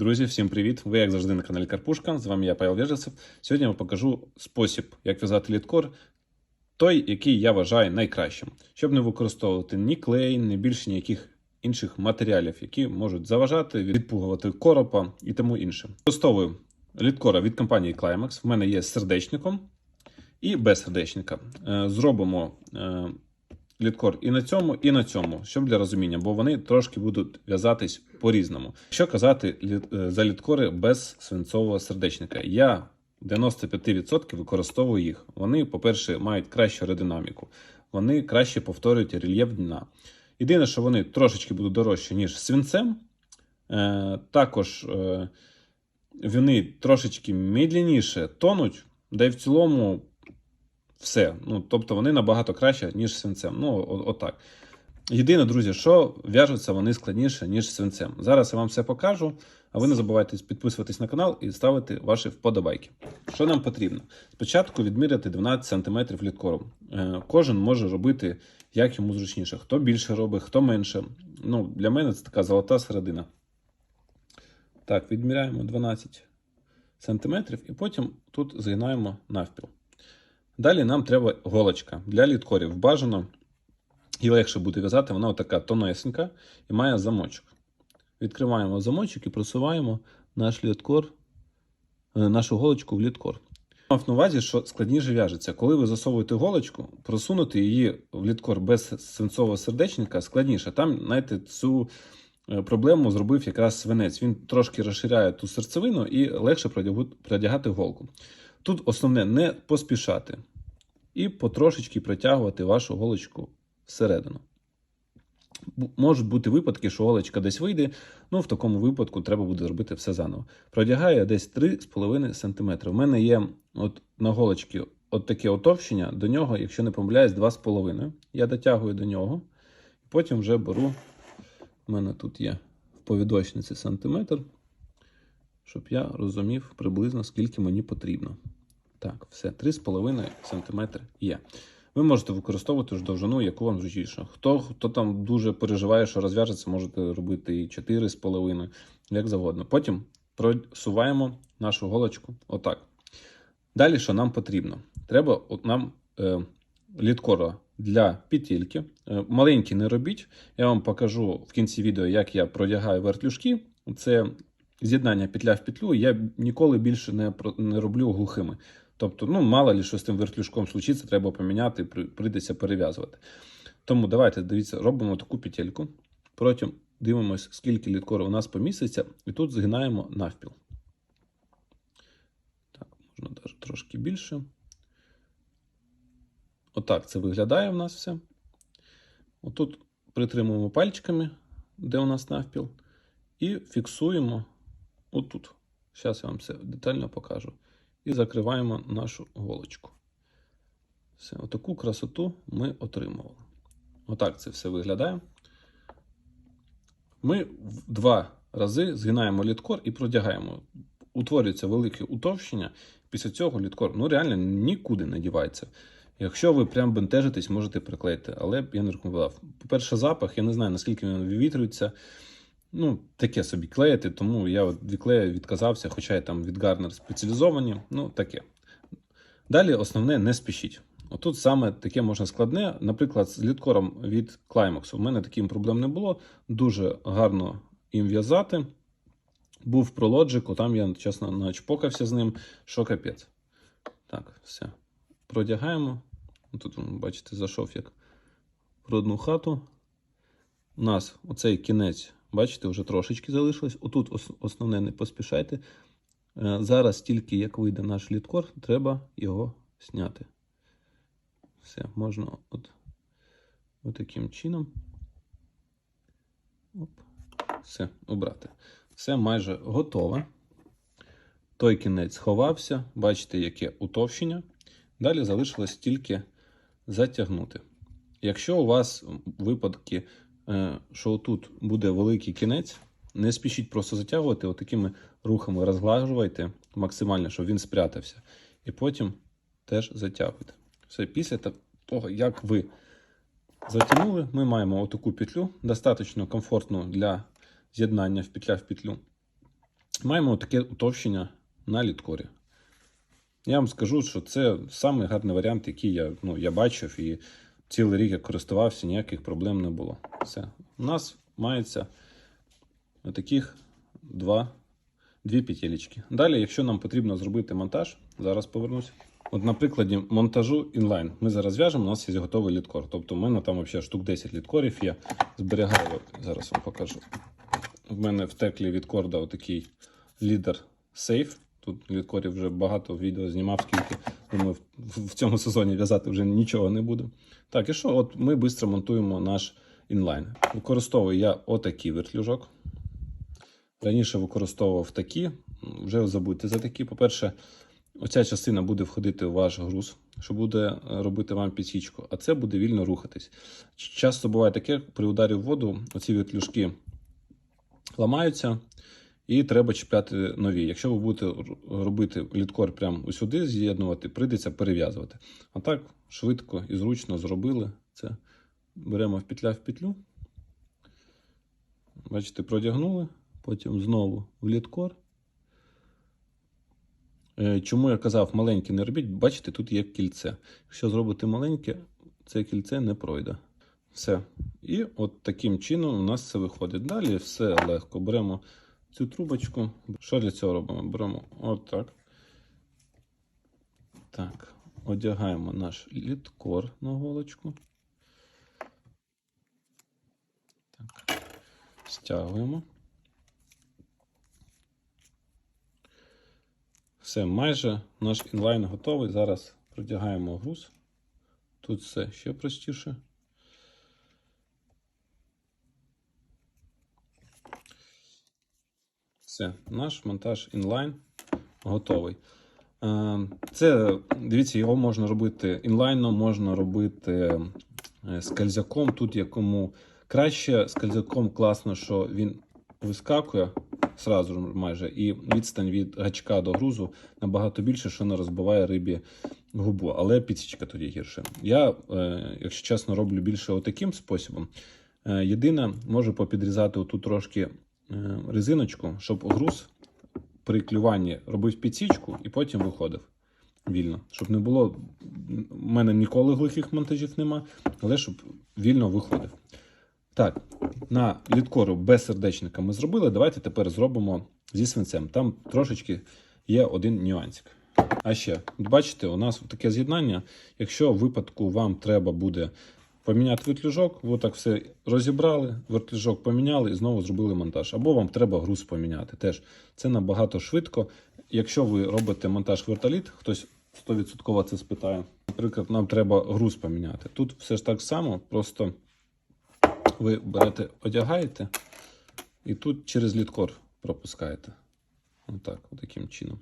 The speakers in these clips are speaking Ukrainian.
Друзі, всім привіт! Ви як завжди на каналі Карпушка. З вами я Павел Вежецев. Сьогодні я вам покажу спосіб, як в'язати літкор, той, який я вважаю найкращим, щоб не використовувати ні клей, ні більше ніяких інших матеріалів, які можуть заважати, відпугувати коропа і тому інше. Використовую літкора від компанії Climax. В мене є з сердечником і без сердечника. Е, Зробимо е, літкор і на цьому, і на цьому, щоб для розуміння, бо вони трошки будуть в'язатись по-різному. Що казати е, за літкори без свинцового сердечника? Я 95% використовую їх. Вони, по-перше, мають кращу аеродинаміку, вони краще повторюють рельєф дна. Єдине, що вони трошечки будуть дорожчі, ніж свинцем. Е, також е, вони трошечки медленніше тонуть, да й в цілому все. Ну, тобто вони набагато краще, ніж свинцем. Ну, отак. Єдине, друзі, що в'яжуться вони складніше, ніж свинцем. Зараз я вам все покажу, а ви не забувайте підписуватись на канал і ставити ваші вподобайки. Що нам потрібно? Спочатку відміряти 12 см літкором. Е, Кожен може робити як йому зручніше. Хто більше робить, хто менше. Ну, для мене це така золота середина. Так, відміряємо 12 см і потім тут згинаємо навпіл. Далі нам треба голочка для літкорів. Бажано і легше буде в'язати, вона така тонесенька і має замочок. Відкриваємо замочок і просуваємо наш літкор, е, нашу голочку в літкор. Мав на увазі, що складніше в'яжеться. Коли ви засовуєте голочку, просунути її в літкор без свинцового сердечника складніше. Там, знаєте, цю е, проблему зробив якраз свинець. Він трошки розширяє ту серцевину і легше продягати голку. Тут основне не поспішати і потрошечки протягувати вашу голочку всередину. Можуть бути випадки, що голочка десь вийде, ну в такому випадку треба буде зробити все заново. Продягаю десь 3,5 см. У мене є от на голочці от таке отовщення, до нього, якщо не помиляюсь, 2,5. Я дотягую до нього, потім вже беру. У мене тут є в повідочниці сантиметр, щоб я розумів приблизно, скільки мені потрібно. Так, все, 3,5 см є. Ви можете використовувати ж довжину, яку вам зручніше. Хто, хто там дуже переживає, що розв'яжеться, можете робити і 4,5, як завгодно. Потім просуваємо нашу голочку отак. Далі, що нам потрібно? Треба от нам е, літкора для петельки. Е, маленькі не робіть. Я вам покажу в кінці відео, як я продягаю вертлюжки. Це з'єднання петля в петлю. Я ніколи більше не, не роблю глухими. Тобто, ну, мало ли що з тим вертлюжком случиться, треба поміняти, при- прийдеться перев'язувати. Тому давайте, дивіться, робимо таку петельку. Потім дивимося, скільки літкору у нас поміститься, і тут згинаємо навпіл. Так, можна навіть трошки більше. Отак це виглядає в нас все. Отут притримуємо пальчиками, де у нас навпіл, і фіксуємо отут. Зараз я вам все детально покажу. І закриваємо нашу голочку. Все, отаку красоту ми отримували. Отак це все виглядає. Ми два рази згинаємо літкор і продягаємо. Утворюється велике утовщення. Після цього літкор ну, реально нікуди не дівається. Якщо ви прям бентежитесь, можете приклеїти, але я не рекомендував. По-перше, запах, я не знаю, наскільки він вивітрюється. Ну, таке собі клеїти, тому я від клею відказався, хоча я там від Гарнер спеціалізовані. Ну, таке. Далі основне не спішіть. Отут саме таке можна складне. Наприклад, з літкором від Climax. У мене таким проблем не було. Дуже гарно їм в'язати. Був про лоджику, там я чесно начпокався з ним, що капець. Так, все. Продягаємо. Тут, бачите, зайшов як в родну хату. У нас оцей кінець, бачите, вже трошечки залишилось. Отут основне не поспішайте. Е, Зараз тільки як вийде наш літкор, треба його зняти. Все, можна от, от таким чином. Оп. Все, обрати. Все майже готове. Той кінець сховався. Бачите, яке утовщення. Далі залишилось тільки затягнути. Якщо у вас випадки, що тут буде великий кінець, не спішіть просто затягувати, отакими рухами розглажувайте максимально, щоб він спрятався. І потім теж затягуйте. Все, після того, як ви затягнули, ми маємо отаку петлю, достатньо комфортну для з'єднання в петля в петлю. маємо таке утовщення на літкорі. Я вам скажу, що це самий гарний варіант, який я, ну, я бачив, і цілий рік я користувався, ніяких проблем не було. Все. У нас мається таких два, дві петелечки. Далі, якщо нам потрібно зробити монтаж, зараз повернусь. От на прикладі монтажу інлайн. Ми зараз в'яжемо, у нас є готовий літкор. Тобто, у мене там взагалі штук 10 літкорів є. Зберігаю, зараз вам покажу. В мене в теклі від корда отакий лідер сейф. Тут літкорів вже багато відео знімав, скільки. Думаю, в, в цьому сезоні в'язати вже нічого не буду. Так, і що? От ми швидко монтуємо наш інлайн. Використовую я отакий вертлюжок. Раніше використовував такі, вже забудьте за такі. По-перше, оця частина буде входити у ваш груз, що буде е, робити вам підсічку, а це буде вільно рухатись. Часто буває таке, при ударі в воду оці вертлюжки ламаються, і треба чіпляти нові. Якщо ви будете робити літкор прямо усюди, з'єднувати, прийдеться перев'язувати. А так швидко і зручно зробили це. Беремо в петля в петлю. Бачите, продягнули, потім знову в літкор. Е, Чому я казав маленьке не робіть? Бачите, тут є кільце. Якщо зробити маленьке, це кільце не пройде. Все. І от таким чином у нас це виходить. Далі все легко. Беремо цю трубочку. Що для цього робимо? Беремо отак. Так. Одягаємо наш літкор на голочку. Так. Стягуємо. Все, майже наш інлайн готовий. Зараз продягаємо груз. Тут все ще простіше. Все, наш монтаж інлайн готовий. Е, Це, дивіться, його можна робити інлайном, можна робити е, скальзяком. Тут якому краще. Скальзяком класно, що він вискакує сразу майже, і відстань від гачка до грузу набагато більше, що не розбиває рибі губу, але підсічка тоді гірше. Я, е, якщо чесно, роблю більше отаким способом. Єдине, можу попідрізати отут трошки резиночку, щоб груз при клюванні робив підсічку і потім виходив вільно. Щоб не було. У мене ніколи глухих монтажів нема, але щоб вільно виходив. Так, на літкору без сердечника ми зробили. Давайте тепер зробимо зі свинцем. Там трошечки є один нюансик. А ще, бачите, у нас таке з'єднання. Якщо в випадку вам треба буде поміняти вертлюжок, ви так все розібрали, вертлюжок поміняли і знову зробили монтаж. Або вам треба груз поміняти. Теж це набагато швидко. Якщо ви робите монтаж вертоліт, хтось 100% це спитає. Наприклад, нам треба груз поміняти. Тут все ж так само, просто ви берете, одягаєте і тут через літкор пропускаєте. Отак, отаким чином.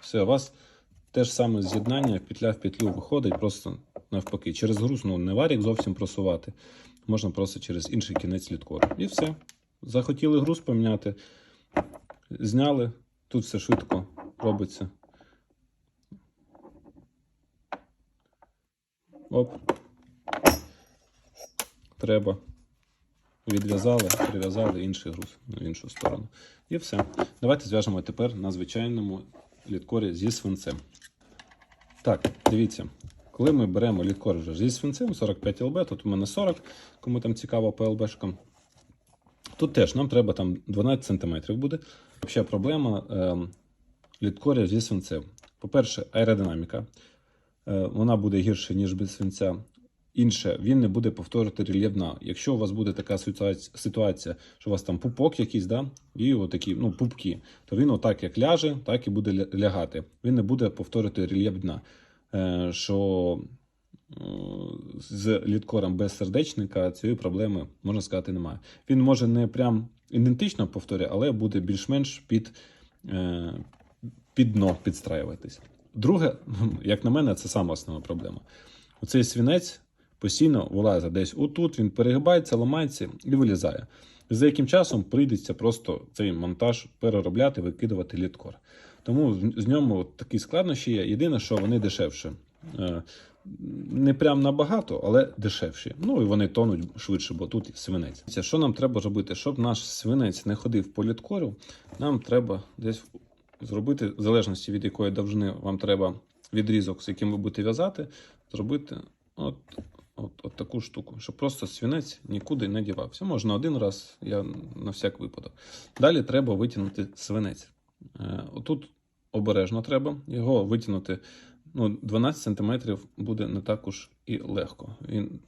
Все, у вас те ж саме з'єднання, петля в петлю виходить просто навпаки. Через груз ну, не варік зовсім просувати. Можна просто через інший кінець літкору. І все. Захотіли груз поміняти, зняли. Тут все швидко робиться. Оп. Треба. Відв'язали, прив'язали інший груз на іншу сторону. І все. Давайте зв'яжемо тепер на звичайному літкорі зі свинцем. Так, дивіться, коли ми беремо літкор вже зі свинцем 45 ЛБ, тут у мене 40, кому там цікаво по ЛБшкам. Тут теж нам треба там 12 см буде. Взагалі проблема е, літкорів зі свинцем. По-перше, аеродинаміка. Е, вона буде гірше, ніж без свинця. Інше, він не буде повторювати рельєф. Якщо у вас буде така ситуація, що у вас там пупок якийсь, да, і отакі, ну, пупки, то він отак як ляже, так і буде лягати. Він не буде повторювати рельєф дна. Е, що е, з літкором без сердечника цієї проблеми, можна сказати, немає. Він може не прям ідентично повторює, але буде більш-менш під, е, під дно підстраюватись. Друге, як на мене, це сама основна проблема. Оцей свінець постійно вилазить десь отут, він перегибається, ламається і вилізає. З деяким часом прийдеться просто цей монтаж переробляти, викидувати літкор. Тому з- ньому такі складнощі є. Єдине, що вони дешевше. Не прям набагато, але дешевші. Ну і вони тонуть швидше, бо тут свинець. Що нам треба робити? Щоб наш свинець не ходив по літкору, нам треба десь зробити, в залежності від якої довжини вам треба відрізок, з яким ви будете в'язати, зробити от, от, от таку штуку, щоб просто свинець нікуди не дівався. Можна один раз, я на всяк випадок. Далі треба витягнути свинець. Е, Отут обережно треба його витягнути. Ну, 12 см буде не так уж і легко. Він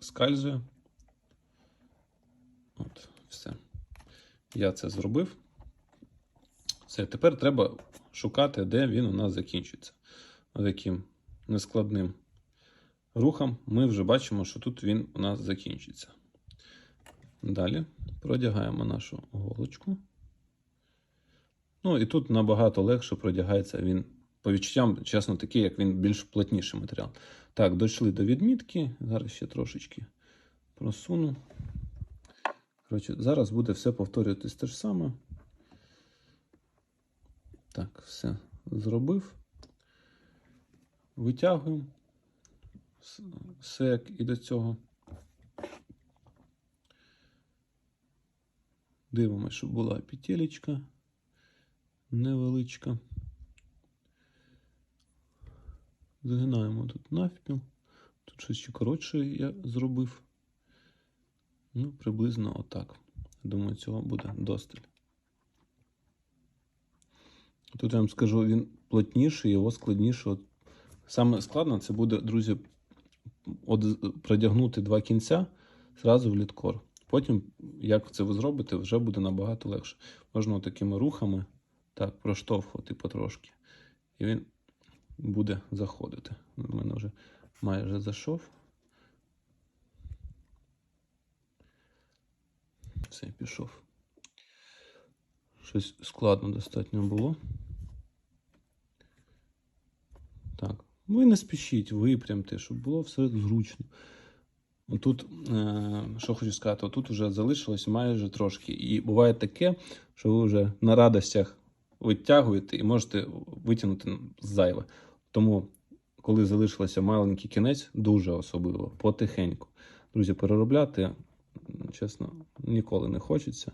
скальзує. От, все. Я це зробив. Все, тепер треба шукати, де він у нас закінчиться. Таким нескладним рухом ми вже бачимо, що тут він у нас закінчиться. Далі продягаємо нашу голочку. Ну і тут набагато легше продягається він. По відчуттям, чесно, такий, як він більш плотніший матеріал. Так, дійшли до відмітки. Зараз ще трошечки просуну. Коротше, зараз буде все повторюватись те ж саме. Так, все зробив. Витягуємо. С- Все як і до цього. Дивимося, щоб була петелечка невеличка. Загинаємо тут навпіл. Тут щось ще коротше я зробив. Ну, приблизно отак. Думаю, цього буде досталь. Тут я вам скажу, він плотніший, його складніше. Саме складно це буде, друзі, продягнути два кінця зразу в літкор. Потім, як це ви зробите, вже буде набагато легше. Можна такими рухами так проштовхувати потрошки. І він буде заходити. У мене вже майже зайшов. Все, пішов. Щось складно достатньо було. Так. Ви не спішіть, випрямте, щоб було все зручно. Тут, е, що хочу сказати, тут вже залишилось майже трошки. І буває таке, що ви вже на радостях витягуєте і можете витягнути зайве. Тому, коли залишилося маленький кінець, дуже особливо, потихеньку. Друзі, переробляти, чесно, ніколи не хочеться.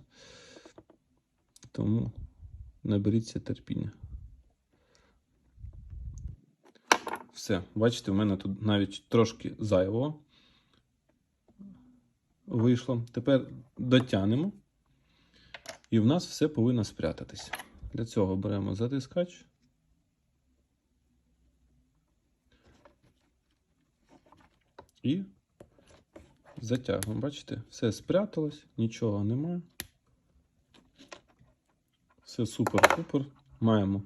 Тому наберіться терпіння. Все, бачите, в мене тут навіть трошки зайвого вийшло. Тепер дотягнемо. І в нас все повинно спрятатись. Для цього беремо затискач. І затягуємо. Бачите, все спряталось, нічого немає. Все супер-супер. Маємо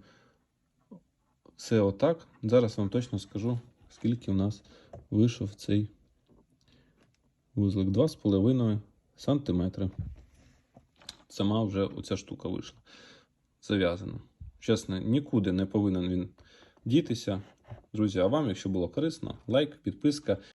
все отак. Зараз вам точно скажу, скільки у нас вийшов цей вузлик. 2,5 см. Сама вже оця штука вийшла. Зав'язана. Чесно, нікуди не повинен він дітися. Друзі, а вам, якщо було корисно, лайк, підписка.